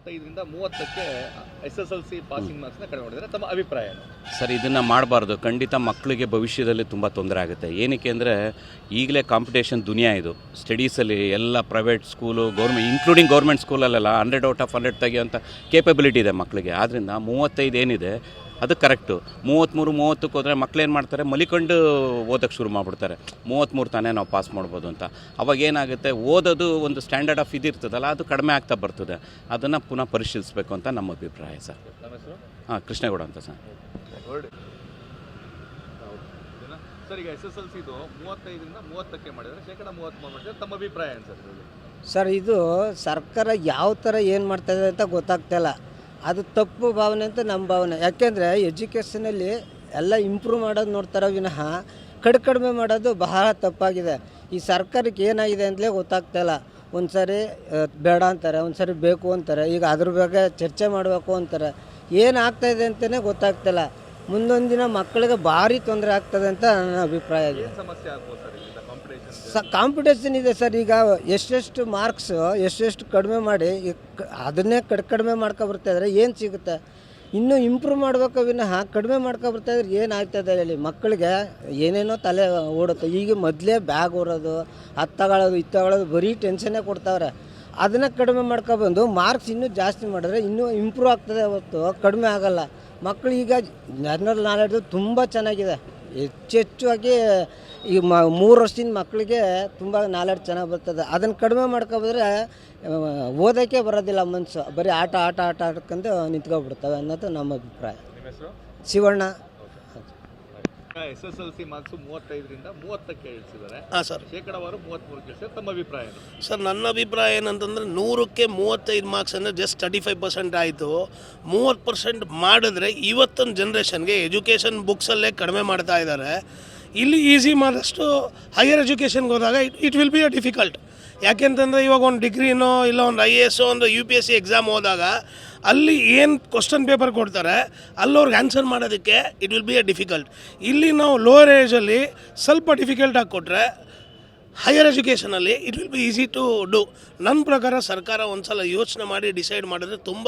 ಮೂವತ್ತೈದರಿಂದ ಮೂವತ್ತಕ್ಕೆ S S L C passing ಮಾರ್ಕ್ಸ್ನ ಕಡಿಮೆ ಮಾಡಿದರೆ ತಮ್ಮ ಅಭಿಪ್ರಾಯ? ಸರ್ ಇದನ್ನು ಮಾಡಬಾರ್ದು. ಖಂಡಿತ ಮಕ್ಕಳಿಗೆ ಭವಿಷ್ಯದಲ್ಲಿ ತುಂಬ ತೊಂದರೆ ಆಗುತ್ತೆ. ಏನಕ್ಕೆ ಅಂದರೆ ಈಗಲೇ ಕಾಂಪಿಟೇಷನ್ ದುನಿಯಾ ಇದು. ಸ್ಟಡೀಸಲ್ಲಿ ಎಲ್ಲ private school government including government ಸ್ಕೂಲಲ್ಲೆಲ್ಲ hundred out of hundred ತೆಗೆಯುವಂಥ ಕೇಪಬಿಲಿಟಿ ಇದೆ ಮಕ್ಕಳಿಗೆ ಆದ್ದರಿಂದ ಮೂವತ್ತೈದು ಏನಿದೆ ಅದು ಕರೆಕ್ಟು. ಮೂವತ್ತ್ಮೂರು ಮೂವತ್ತಕ್ಕೆ ಹೋದರೆ ಮಕ್ಳೇನು ಮಾಡ್ತಾರೆ? ಮಲಿಕೊಂಡು ಓದೋಕ್ಕೆ ಶುರು ಮಾಡಿಬಿಡ್ತಾರೆ. ಮೂವತ್ತ್ಮೂರು ತಾನೇ ನಾವು ಪಾಸ್ ಮಾಡ್ಬೋದು ಅಂತ. ಅವಾಗ ಏನಾಗುತ್ತೆ? ಓದೋದು ಒಂದು ಸ್ಟ್ಯಾಂಡರ್ಡ್ ಆಫ್ ಇದಿರ್ತದಲ್ಲ ಅದು ಕಡಿಮೆ ಆಗ್ತಾ ಬರ್ತದೆ. ಅದನ್ನು ಪುನಃ ಪರಿಶೀಲಿಸಬೇಕು ಅಂತ ನಮ್ಮ ಅಭಿಪ್ರಾಯ ಸರ್. ಹಾಂ ಕೃಷ್ಣೇಗೌಡ ಅಂತ ಸರ್? ಸರ್ ಈಗ ಎಸ್ ಎಸ್ ಎಲ್ ಸಿದು ಮೂವತ್ತೈದರಿಂದ ಮೂವತ್ತಕ್ಕೆ ಮಾಡಿದರೆ ಶೇಕಡ ಮೂವತ್ತ್ಮೂರು ಮಾಡಿದ್ದಾರೆ ತಮ್ಮ ಅಭಿಪ್ರಾಯ ಏನು ಸರ್ ಸರ್ ಇದು ಸರ್ಕಾರ ಯಾವ ಥರ ಏನು ಮಾಡ್ತಾಯಿದೆ ಅಂತ ಗೊತ್ತಾಗ್ತಾಯಿಲ್ಲ ಅದು ತಪ್ಪು ಭಾವನೆ ಅಂತ ನಮ್ಮ ಭಾವನೆ. ಯಾಕೆಂದರೆ ಎಜುಕೇಷನಲ್ಲಿ ಎಲ್ಲ ಇಂಪ್ರೂವ್ ಮಾಡೋದು ನೋಡ್ತಾರೆ ವಿನಃ ಕಡು ಕಡಿಮೆ ಮಾಡೋದು ಬಹಳ ತಪ್ಪಾಗಿದೆ. ಈ ಸರ್ಕಾರಕ್ಕೆ ಏನಾಗಿದೆ ಅಂತಲೇ ಗೊತ್ತಾಗ್ತಾಯಿಲ್ಲ ಒಂದು ಸರಿ ಬೇಡ ಅಂತಾರೆ ಒಂದು ಸರಿ ಬೇಕು ಅಂತಾರೆ, ಈಗ ಅದ್ರ ಬಗ್ಗೆ ಚರ್ಚೆ ಮಾಡಬೇಕು ಅಂತಾರೆ. ಏನು ಆಗ್ತಾಯಿದೆ ಅಂತಲೇ ಗೊತ್ತಾಗ್ತಿಲ್ಲ ಮುಂದೊಂದು ದಿನ ಮಕ್ಕಳಿಗೆ ಭಾರಿ ತೊಂದರೆ ಆಗ್ತದೆ ಅಂತ ನನ್ನ ಅಭಿಪ್ರಾಯ ಆಗಿದೆ. ಸ ಕಾಂಪಿಟೇಷನ್ ಇದೆ ಸರ್. ಈಗ ಎಷ್ಟೆಷ್ಟು ಮಾರ್ಕ್ಸ್ ಎಷ್ಟೆಷ್ಟು ಕಡಿಮೆ ಮಾಡಿ ಅದನ್ನೇ ಕಡ್, ಕಡಿಮೆ ಮಾಡ್ಕೊ ಬರ್ತಾ ಇದ್ರೆ. ಏನು ಸಿಗುತ್ತೆ? ಇನ್ನೂ ಇಂಪ್ರೂವ್ ಮಾಡಬೇಕು ವಿನಃ ಕಡಿಮೆ ಮಾಡ್ಕೊ ಬರ್ತಾ ಇದ್ರೆ ಏನು ಆಗ್ತದೆ ಹೇಳಿ. ಮಕ್ಕಳಿಗೆ ಏನೇನೋ ತಲೆ ಓಡುತ್ತೆ. ಈಗ ಮೊದಲೇ ಬ್ಯಾಗ್ ಓಡೋದು ಇದು ತಗೊಳ್ಳೋದು ಬರೀ ಟೆನ್ಷನ್ನೇ ಕೊಡ್ತಾವ್ರೆ. ಅದನ್ನು ಕಡಿಮೆ ಮಾಡ್ಕೊಬಂದು ಮಾರ್ಕ್ಸ್ ಇನ್ನೂ ಜಾಸ್ತಿ ಮಾಡಿದ್ರೆ ಇನ್ನೂ ಇಂಪ್ರೂವ್ ಆಗ್ತದೆ ಹೊತ್ತು ಕಡಿಮೆ ಆಗಲ್ಲ. ಮಕ್ಕಳು ಈಗ ಜನರಲ್ ನಾಲೆಡ್ಜು ತುಂಬ ಚೆನ್ನಾಗಿದೆ. ಹೆಚ್ಚೆಚ್ಚಾಗಿ ಈ ಮ ಮೂರು ವರ್ಷದಿಂದ ಮಕ್ಕಳಿಗೆ ತುಂಬ ನಾಲೆಡ್ಜ್ ಚೆನ್ನಾಗಿ ಬರ್ತದೆ. ಅದನ್ನು ಕಡಿಮೆ ಮಾಡ್ಕೊಬಿದ್ರೆ ಓದೋಕ್ಕೆ ಬರೋದಿಲ್ಲ ಮನಸ್ಸು ಬರೀ ಆಟ ಆಟ ಆಟ ಆಡ್ಕೊಂಡು ನಿಂತ್ಕೊಬಿಡ್ತವೆ ಅನ್ನೋದು ನಮ್ಮ ಅಭಿಪ್ರಾಯ. Shivanna. S S L C marks ಮೂವತ್ತೈದರಿಂದ ಮೂವತ್ತಕ್ಕೆ ಇಳಿಸಿದ್ದಾರೆ. ಹಾಂ ಸರ್. ಶೇಕಡವಾರು ಮೂವತ್ತ್ಮೂರು ಇಳಿಸಿದ್ದಾರೆ. ತಮ್ಮ ಅಭಿಪ್ರಾಯ ಏನು? ಸರ್ ನನ್ನ ಅಭಿಪ್ರಾಯ ಏನಂತಂದರೆ ನೂರಕ್ಕೆ ಮೂವತ್ತೈದು ಮಾರ್ಕ್ಸ್ ಅಂದರೆ ಜಸ್ಟ್ ತರ್ಟಿ ಫೈವ್ ಪರ್ಸೆಂಟ್ ಆಯಿತು. ಮೂವತ್ತು ಪರ್ಸೆಂಟ್ ಮಾಡಿದ್ರೆ ಇವತ್ತೊಂದು ಜನ್ರೇಷನ್ಗೆ ಎಜುಕೇಷನ್ ಬುಕ್ಸಲ್ಲೇ ಕಡಿಮೆ ಮಾಡ್ತಾ ಇದ್ದಾರೆ. ಇಲ್ಲಿ ಈಸಿ ಮಾಡಿದಷ್ಟು ಹೈಯರ್ ಎಜುಕೇಷನ್ಗೆ ಹೋದಾಗ it it will be a difficult ಯಾಕೆಂತಂದರೆ ಇವಾಗ ಒಂದು ಡಿಗ್ರಿನೋ ಇಲ್ಲ ಒಂದು ಐ ಎ ಎಸ್ ಒಂದು U P S C exam ಹೋದಾಗ ಅಲ್ಲಿ ಏನು ಕ್ವಶನ್ ಪೇಪರ್ ಕೊಡ್ತಾರೆ ಅಲ್ಲವ್ರಿಗೆ ಆನ್ಸರ್ ಮಾಡೋದಕ್ಕೆ it will be a difficult ಇಲ್ಲಿ ನಾವು ಲೋವರ್ ಏಜಲ್ಲಿ ಸ್ವಲ್ಪ ಡಿಫಿಕಲ್ಟ್ ಆಗಿ ಕೊಟ್ಟರೆ higher ಎಜುಕೇಷನಲ್ಲಿ it will be easy to do ನನ್ನ ಪ್ರಕಾರ ಸರ್ಕಾರ ಒಂದು ಸಲ ಯೋಚನೆ ಮಾಡಿ ಡಿಸೈಡ್ ಮಾಡಿದ್ರೆ ತುಂಬ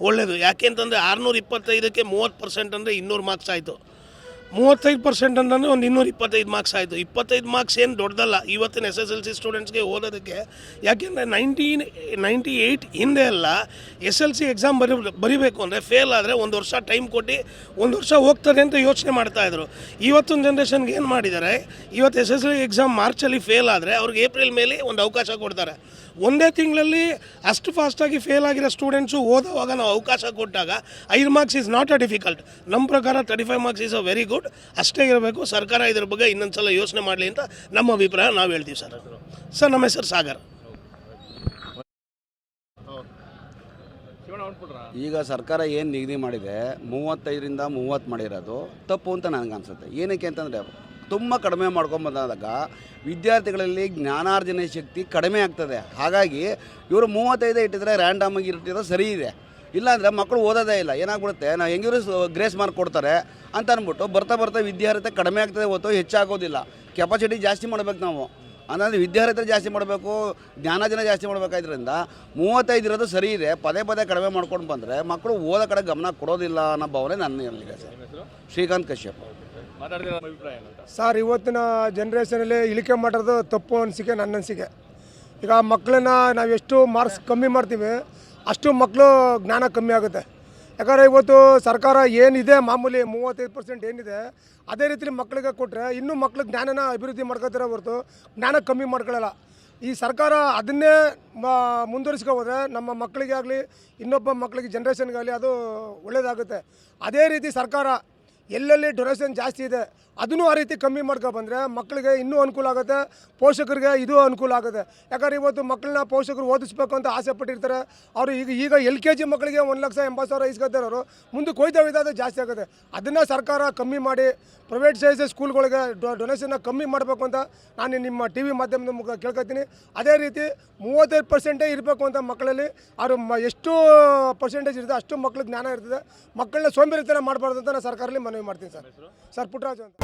ಒಳ್ಳೆಯದು ಯಾಕೆಂತಂದರೆ ಆರುನೂರ ಇಪ್ಪತ್ತೈದಕ್ಕೆ ಮೂವತ್ತು ಪರ್ಸೆಂಟ್ ಅಂದರೆ ಇನ್ನೂರು ಮಾರ್ಕ್ಸ್ ಆಯಿತು. ಮೂವತ್ತೈದು ಪರ್ಸೆಂಟ್ ಅಂತಂದರೆ ಒಂದು ಇನ್ನೂರ ಇಪ್ಪತ್ತೈದು ಮಾರ್ಕ್ಸ್ ಆಯಿತು. ಇಪ್ಪತ್ತೈದು ಮಾರ್ಕ್ಸ್ ಏನು ದೊಡ್ಡದಲ್ಲ. ಇವತ್ತಿನ ಎಸ್ ಎಸ್ ಎಲ್ ಸಿ ಸ್ಟೂಡೆಂಟ್ಸ್ಗೆ ಓದೋದಕ್ಕೆ. ಯಾಕೆಂದರೆ ನೈಂಟೀನ್ ನೈಂಟಿ ಏಯ್ಟ್ ಹಿಂದೆ ಎಲ್ಲ ಎಸ್ ಎಲ್ ಸಿ ಎಕ್ಸಾಮ್ ಬರಿ, ಬರಿಬೇಕು ಅಂದರೆ ಫೇಲ್ ಆದರೆ ಒಂದು ವರ್ಷ ಟೈಮ್ ಕೊಟ್ಟು ಒಂದು ವರ್ಷ ಹೋಗ್ತದೆ ಅಂತ ಯೋಚನೆ ಮಾಡ್ತಾಯಿದ್ರು ಇವತ್ತಿನ ಜನ್ರೇಷನ್ಗೆ ಏನು ಮಾಡಿದ್ದಾರೆ ಇವತ್ತು ಎಸ್ ಎಸ್ ಎಲ್ ಎಕ್ಸಾಮ್ ಮಾರ್ಚಲ್ಲಿ ಫೇಲ್ ಆದರೆ ಅವ್ರಿಗೆ ಏಪ್ರಿಲ್ ಮೇಲೆ ಒಂದು ಅವಕಾಶ ಕೊಡ್ತಾರೆ. ಒಂದೇ ತಿಂಗಳಲ್ಲಿ ಅಷ್ಟು ಫಾಸ್ಟಾಗಿ ಫೇಲ್ ಆಗಿರೋ ಸ್ಟೂಡೆಂಟ್ಸು ಓದೋವಾಗ ನಾವು ಅವಕಾಶ ಕೊಟ್ಟಾಗ ಐದು marks is not a difficult ನಮ್ಮ ಪ್ರಕಾರ thirty five marks is a very good ಅಷ್ಟೇ ಇರಬೇಕು. ಸರ್ಕಾರ ಇದ್ರ ಬಗ್ಗೆ ಇನ್ನೊಂದು ಸಲ ಯೋಚನೆ ಮಾಡಲಿ ಅಂತ ನಮ್ಮ ಅಭಿಪ್ರಾಯ ನಾವು ಹೇಳ್ತೀವಿ ಸರ್. ಸರ್, ನಮ್ಮ ಹೆಸರು ಸಾಗರ್. ಈಗ ಸರ್ಕಾರ ಏನು ನಿಗದಿ ಮಾಡಿದೆ? ಮೂವತ್ತೈದರಿಂದ ಮೂವತ್ತು ಮಾಡಿರೋದು ತಪ್ಪು ಅಂತ ನನಗೆ ಅನಿಸುತ್ತೆ. ಏನಕ್ಕೆ ಅಂತಂದರೆ ತುಂಬ ಕಡಿಮೆ ಮಾಡ್ಕೊಂಬಂದಾಗ ವಿದ್ಯಾರ್ಥಿಗಳಲ್ಲಿ ಜ್ಞಾನಾರ್ಜನೆ ಶಕ್ತಿ ಕಡಿಮೆ ಆಗ್ತದೆ. ಹಾಗಾಗಿ ಇವರು ಮೂವತ್ತೈದು ಇಟ್ಟಿದ್ರೆ ರ್ಯಾಂಡಮಾಗಿ ಇಟ್ಟಿದ್ರೆ ಸರಿ ಇದೆ. ಇಲ್ಲಾಂದರೆ ಮಕ್ಕಳು ಓದೋದೇ ಇಲ್ಲ. ಏನಾಗ್ಬಿಡುತ್ತೆ? ನಾವು ಹೆಂಗಿರು ಗ್ರೇಸ್ ಮಾರ್ಕ್ ಕೊಡ್ತಾರೆ ಅಂತ ಅಂದ್ಬಿಟ್ಟು ಬರ್ತಾ ಬರ್ತಾ ವಿದ್ಯಾರ್ಥಿ ಕಡಿಮೆ ಆಗ್ತದೆ ಹೊತ್ತು ಹೆಚ್ಚಾಗೋದಿಲ್ಲ. ಕೆಪಾಸಿಟಿ ಜಾಸ್ತಿ ಮಾಡ್ಬೇಕು ನಾವು. ಅಂದರೆ ವಿದ್ಯಾರ್ಥಿ ಜಾಸ್ತಿ ಮಾಡಬೇಕು ಜ್ಞಾನಾರ್ಜನೆ ಜಾಸ್ತಿ ಮಾಡಬೇಕಾದ್ರಿಂದ ಮೂವತ್ತೈದು ಇರೋದು ಸರಿ ಇದೆ. ಪದೇ ಪದೇ ಕಡಿಮೆ ಮಾಡ್ಕೊಂಡು ಬಂದರೆ ಮಕ್ಕಳು ಓದೋ ಕಡೆ ಗಮನ ಕೊಡೋದಿಲ್ಲ ಅನ್ನೋ ಭಾವನೆ ನನ್ನಲ್ಲಿದೆ ಸರ್. ಶ್ರೀಕಾಂತ್ ಕಶ್ಯಪ್. ಸರ್ ಇವತ್ತಿನ ಜನ್ರೇಷನಲ್ಲಿ ಇಳಿಕೆ ಮಾಡೋದು ತಪ್ಪು ಅನಿಸಿಕೆ ನನ್ನ ಅನಿಸಿಕೆ. ಈಗ ಮಕ್ಕಳನ್ನ ನಾವು ಎಷ್ಟು ಮಾರ್ಕ್ಸ್ ಕಮ್ಮಿ ಮಾಡ್ತೀವಿ ಅಷ್ಟು ಮಕ್ಕಳು ಜ್ಞಾನ ಕಮ್ಮಿ ಆಗುತ್ತೆ. ಯಾಕಂದರೆ ಇವತ್ತು ಸರ್ಕಾರ ಏನಿದೆ, ಮಾಮೂಲಿ ಮೂವತ್ತೈದು ಪರ್ಸೆಂಟ್ ಏನಿದೆ, ಅದೇ ರೀತಿ ಮಕ್ಕಳಿಗೆ ಕೊಟ್ಟರೆ ಇನ್ನೂ ಮಕ್ಳು ಜ್ಞಾನನ ಅಭಿವೃದ್ಧಿ ಮಾಡ್ಕೋತಾರೆ ಹೊರತು ಜ್ಞಾನ ಕಮ್ಮಿ ಮಾಡ್ಕೊಳ್ಳಲ್ಲ ಈ ಸರ್ಕಾರ ಅದನ್ನೇ ಮ- ಮುಂದುವರಿಸ್ಕೊ ಹೋದರೆ ನಮ್ಮ ಮಕ್ಕಳಿಗೆ ಆಗಲಿ ಇನ್ನೊಬ್ಬ ಮಕ್ಕಳಿಗೆ ಜನ್ರೇಷನ್ಗಾಗಲಿ ಅದು ಒಳ್ಳೆಯದಾಗುತ್ತೆ ಅದೇ ರೀತಿ ಸರ್ಕಾರ, ಎಲ್ಲೆಲ್ಲಿ ಡೊನೇಷನ್ ಜಾಸ್ತಿ ಇದೆ ಅದನ್ನು ಆ ರೀತಿ ಕಮ್ಮಿ ಬಂದರೆ ಮಕ್ಕಳಿಗೆ ಇನ್ನೂ ಅನುಕೂಲ ಆಗುತ್ತೆ, ಪೋಷಕರಿಗೆ ಇದು ಅನುಕೂಲ ಆಗುತ್ತೆ. ಯಾಕಂದ್ರೆ ಇವತ್ತು ಮಕ್ಕಳನ್ನ ಪೋಷಕರು ಓದಿಸ್ಬೇಕು ಅಂತ ಆಸೆ ಪಟ್ಟಿರ್ತಾರೆ. ಅವರು ಈಗ ಈಗ ಎಲ್ ಕೆ ಜಿ ಮಕ್ಕಳಿಗೆ ಒಂದು ಲಕ್ಷ ಎಂಬತ್ತು ಸಾವಿರ ಇಸ್ಕೊತಾರೆ ಅವರು ಮುಂದೆ ಹೋಯ್ತಾ ಜಾಸ್ತಿ ಆಗುತ್ತೆ. ಅದನ್ನು ಸರ್ಕಾರ ಕಮ್ಮಿ ಮಾಡಿ ಪ್ರೈವೇಟ್ ಸೈಜ್ ಸ್ಕೂಲ್ಗಳಿಗೆ ಡೊನೇಷನ್ನ ಕಮ್ಮಿ ಮಾಡಬೇಕು ಅಂತ ನಾನು ನಿಮ್ಮ ಟಿ ವಿ ಮಾಧ್ಯಮದ ಮುಖ ಕೇಳ್ಕೊತೀನಿ. ಅದೇ ರೀತಿ ಮೂವತ್ತೈದು ಪರ್ಸೆಂಟೇ ಇರಬೇಕು ಅಂತ ಮಕ್ಕಳಲ್ಲಿ, ಅವರು ಮ, ಎಷ್ಟು ಪರ್ಸೆಂಟೇಜ್ ಇರುತ್ತೆ ಅಷ್ಟು ಮಕ್ಕಳು ಜ್ಞಾನ ಇರ್ತದೆ. ಮಕ್ಕಳನ್ನ ಸೋಂಬೇರಿತನ ಮಾಡಬಾರ್ದು ಅಂತ ನಾನು ಸರ್ಕಾರಲ್ಲಿ ಮನವಿ ಮಾಡ್ತೀನಿ ಸರ್. ಸರ್ ಪುಟ್ಟರಾಜು ಅಂತ.